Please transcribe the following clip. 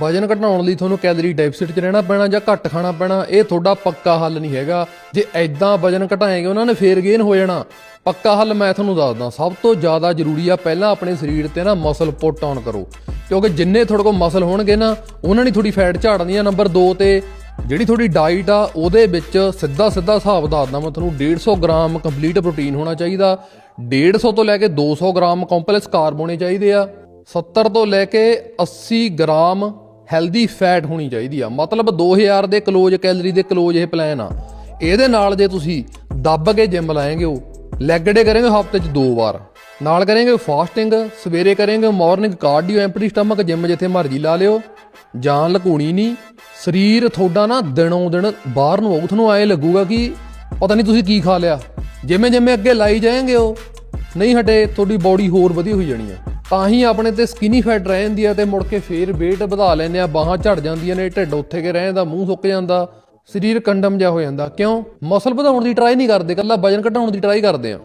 ਵਜਨ ਘਟਾਉਣ ਲਈ ਤੁਹਾਨੂੰ ਕੈਲਰੀ ਡੈਫਿਸਿਟ 'ਚ ਰਹਿਣਾ ਪੈਣਾ ਜਾਂ ਘੱਟ ਖਾਣਾ ਪੈਣਾ, ਇਹ ਤੁਹਾਡਾ ਪੱਕਾ ਹੱਲ ਨਹੀਂ ਹੈਗਾ। ਜੇ ਐਦਾਂ ਵਜਨ ਘਟਾਏਗੇ, ਉਹਨਾਂ ਨੇ ਫੇਰ ਗੇਨ ਹੋ ਜਾਣਾ। ਪੱਕਾ ਹੱਲ ਮੈਂ ਤੁਹਾਨੂੰ ਦੱਸਦਾ, ਸਭ ਤੋਂ ਜ਼ਿਆਦਾ ਜ਼ਰੂਰੀ ਆ ਪਹਿਲਾਂ ਆਪਣੇ ਸਰੀਰ ਤੇ ਨਾ ਮਸਲ ਪੁੱਟ ਆਨ ਕਰੋ। ਕਿਉਂਕਿ ਜਿੰਨੇ ਤੁਹਾਡੇ ਕੋਲ ਮਸਲ ਹੋਣਗੇ ਨਾ, ਉਹਨਾਂ ਨੇ ਥੋੜੀ ਫੈਟ ਝਾੜਨੀ ਆ ਨੰਬਰ 2 ਤੇ। ਜਿਹੜੀ ਤੁਹਾਡੀ ਡਾਈਟ ਆ, ਉਹਦੇ ਵਿੱਚ ਸਿੱਧਾ ਸਿੱਧਾ ਹਿਸਾਬ ਦੱਸਦਾ ਮੈਂ ਤੁਹਾਨੂੰ 150 ਗ੍ਰਾਮ ਕੰਪਲੀਟ ਪ੍ਰੋਟੀਨ ਹੋਣਾ ਚਾਹੀਦਾ। 150 ਤੋਂ ਲੈ ਕੇ 200 ਗ੍ਰਾਮ ਕੰਪਲੈਕਸ ਕਾਰਬ ਹੋਣੇ ਚਾਹੀਦੇ ਆ। 70 ਤੋਂ ਲੈ ਕੇ 80 ਗ੍ਰਾਮ ਹੈਲਦੀ ਫੈਟ ਹੋਣੀ ਚਾਹੀਦੀ ਆ। ਮਤਲਬ 2000 ਦੇ ਕਲੋਜ਼ ਕੈਲਰੀ ਦੇ ਕਲੋਜ਼ ਇਹ ਪਲਾਨ ਆ। ਇਹਦੇ ਨਾਲ ਜੇ ਤੁਸੀਂ ਦੱਬ ਕੇ ਜਿਮ ਲਾਏਗੇ ਉਹ ਲੈਗ ਡੇ ਕਰਾਂਗੇ ਹਫ਼ਤੇ 'ਚ ਦੋ ਵਾਰ। ਨਾਲ ਕਰੇਗੇ ਫਾਸਟਿੰਗ ਸਵੇਰੇ ਕਰਾਂਗੇ morning cardio empty stomach gym ਜਿੱਥੇ ਮਰਜ਼ੀ ਲਾ ਲਿਓ। ਜਾਨ ਲਕੂਣੀ ਨਹੀਂ। ਸਰੀਰ ਤੁਹਾਡਾ ਨਾ ਦਿਨੋਂ ਦਿਨ ਬਾਹਰ ਨੂੰ ਆਊ ਤੁਹਾਨੂੰ ਐ ਲੱਗੂਗਾ ਕਿ ਪਤਾ ਨਹੀਂ ਤੁਸੀਂ ਕੀ ਖਾ ਲਿਆ। ਜਿਵੇਂ ਜਿਵੇਂ ਅੱਗੇ ਲਾਈ ਜਾਏਗੇ ਉਹ, ਨਹੀਂ ਹਟੇ, ਤੁਹਾਡੀ ਬਾਡੀ ਹੋਰ ਵਧੀਆ ਹੋਈ ਜਾਣੀ ਆ। ਤਾਂ ਹੀ ਆਪਣੇ ਤੇ ਸਕਿਨੀ ਫੈਟ ਰਹਿ ਜਾਂਦੀ ਆ ਤੇ ਮੁੜ ਕੇ ਫੇਰ weight ਵਧਾ ਲੈਂਦੇ ਆ, ਬਾਹਾਂ ਝੜ ਜਾਂਦੀਆਂ ਨੇ, ਢਿੱਡ ਉੱਥੇ ਕੇ ਰਹਿ ਜਾਂਦਾ, ਮੂੰਹ ਸੁੱਕ ਜਾਂਦਾ, ਸਰੀਰ ਕੰਡਮ ਜਿਹਾ ਹੋ ਜਾਂਦਾ। ਕਿਉਂ? ਮਸਲ ਵਧਾਉਣ ਦੀ ਟਰਾਈ ਨਹੀਂ ਕਰਦੇ ਕੱਲਾ ਵਜਨ ਘਟਾਉਣ ਦੀ ਟਰਾਈ ਕਰਦੇ ਆ।